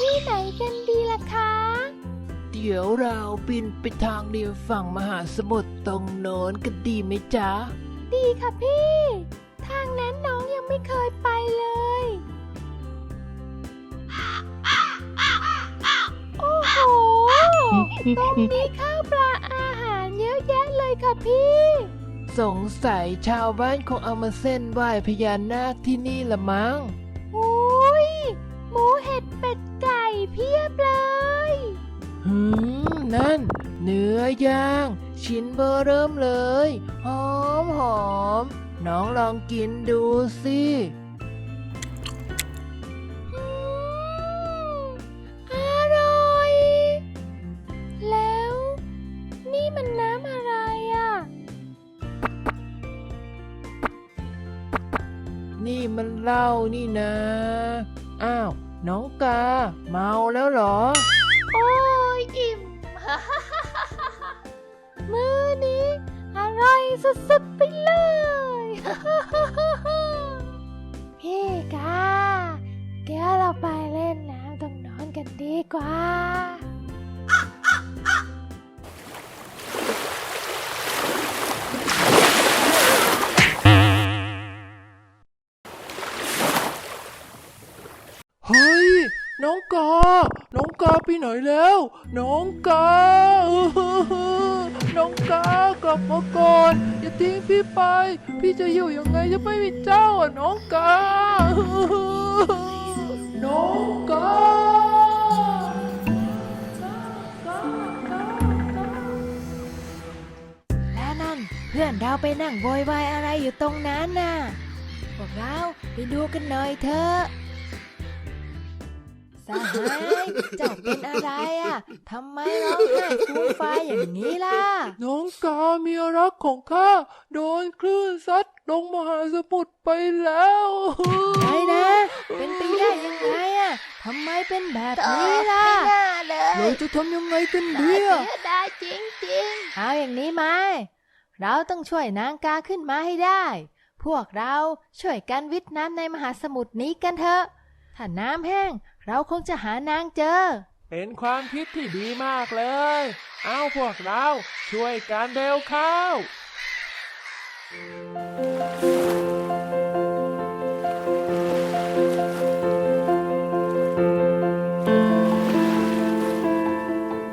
ที่ไหนกันดีล่ะคะ เดี๋ยวเราบินไปทางริมฝั่งมหาสมุทรตรงโน้นกันดีไหมจ๊ะ ดีค่ะพี่ ทางนั้นน้องยังไม่เคยไปเลย โอ้โห ตรงนี้ข้าวปลาอาหารเยอะแยะเลยค่ะพี่ สงสัยชาวบ้านคงเอามาเส้นไหว้พญานาคที่นี่ละมั้งอุ้ย หมูเห็ดเป็ดไก่เพียบเลยหืม นั่น เนื้อย่าง ชิ้นเบอร์เริ่มเลย หอมหอม น้องลองกินดูสิอืมอร่อย แล้ว นี่มันน้ำอะไรอะ นี่มันเหล้านี่นะอ้าว น้องกา เมาแล้วเหรอ โอ้ยอิ่ม มื้อนี้อร่อยสุดๆไปเลย พี่กา เดี๋ยวเราไปเล่นน้ำตรงนอนกันดีกว่า น้องกา น้องกาไปไหนแล้ว น้องกาน้องกากลับมาก่อนอย่าทิ้งพี่ไป พี่จะอยู่ยังไงจะไม่มีเจ้าอะน้องกา น้องกาแล้วนั่นเพื่อนเราไปนั่งโวยวายอะไรอยู่ตรงนั้นน่ะพวกเราไปดูกันหน่อยเถอะ สหายเจ้าเป็นอะไรอะทำไมร้องไห้ฟูมฟายอย่างนี้ล่ะ น้องกาเมียรักของข้าโดนคลื่นซัดลงมหาสมุทรไปแล้วไงนะ เป็นไปได้ยังไงอะทำไมเป็นแบบนี้ล่ะเราจะทำยังไงกันดีอะได้จริงจริงเอาอย่างนี้ไหมเราต้องช่วยนางกาขึ้นมาให้ได้ พวกเราช่วยกันวิทย์น้ำในมหาสมุทรนี้กันเถอะถ้าน้ำแห้ง เราคงจะหานางเจอ เป็นความคิดที่ดีมากเลย เอาพวกเราช่วยกันเร็วเข้า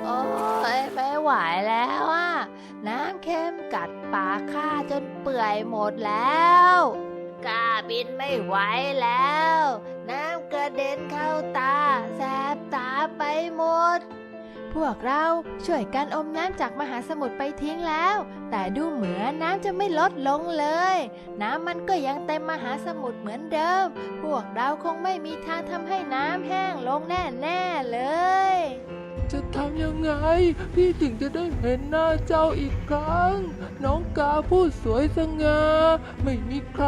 โอ้ยไม่ไหวแล้วอะน้ำเค็มกัดปากข้าจนเปื่อยหมดแล้วกล้าบินไม่ไหวแล้วน้ำกระ เด็นเข้าตา แสบตาไปหมด พวกเราช่วยกันอมน้ำจากมหาสมุทรไปทิ้งแล้ว แต่ดูเหมือนน้ำจะไม่ลดลงเลย น้ำมันก็ยังเต็มมหาสมุทรเหมือนเดิม พวกเราคงไม่มีทางทำให้น้ำแห้งลงแน่แน่ จะทำยังไง พี่ถึงจะได้เห็นหน้าเจ้าอีกครั้ง น้องกาพูดสวยสง่าไม่มีใคร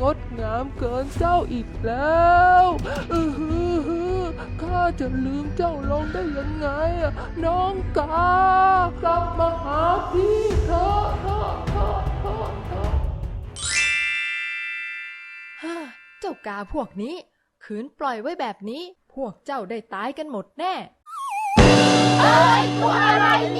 งดงามเกินเจ้าอีกแล้วอออหือข้าจะลืมเจ้าลงได้ยังไงอะน้องกากลับมาหาพี่เถอะเถอะเถอะเถอะเถอะฮ่าเจ้ากาพวกนี้ขืนปล่อยไว้แบบนี้ พวกเจ้าได้ตายกันหมดแน่ เอ้ยตัวอะไรเนี่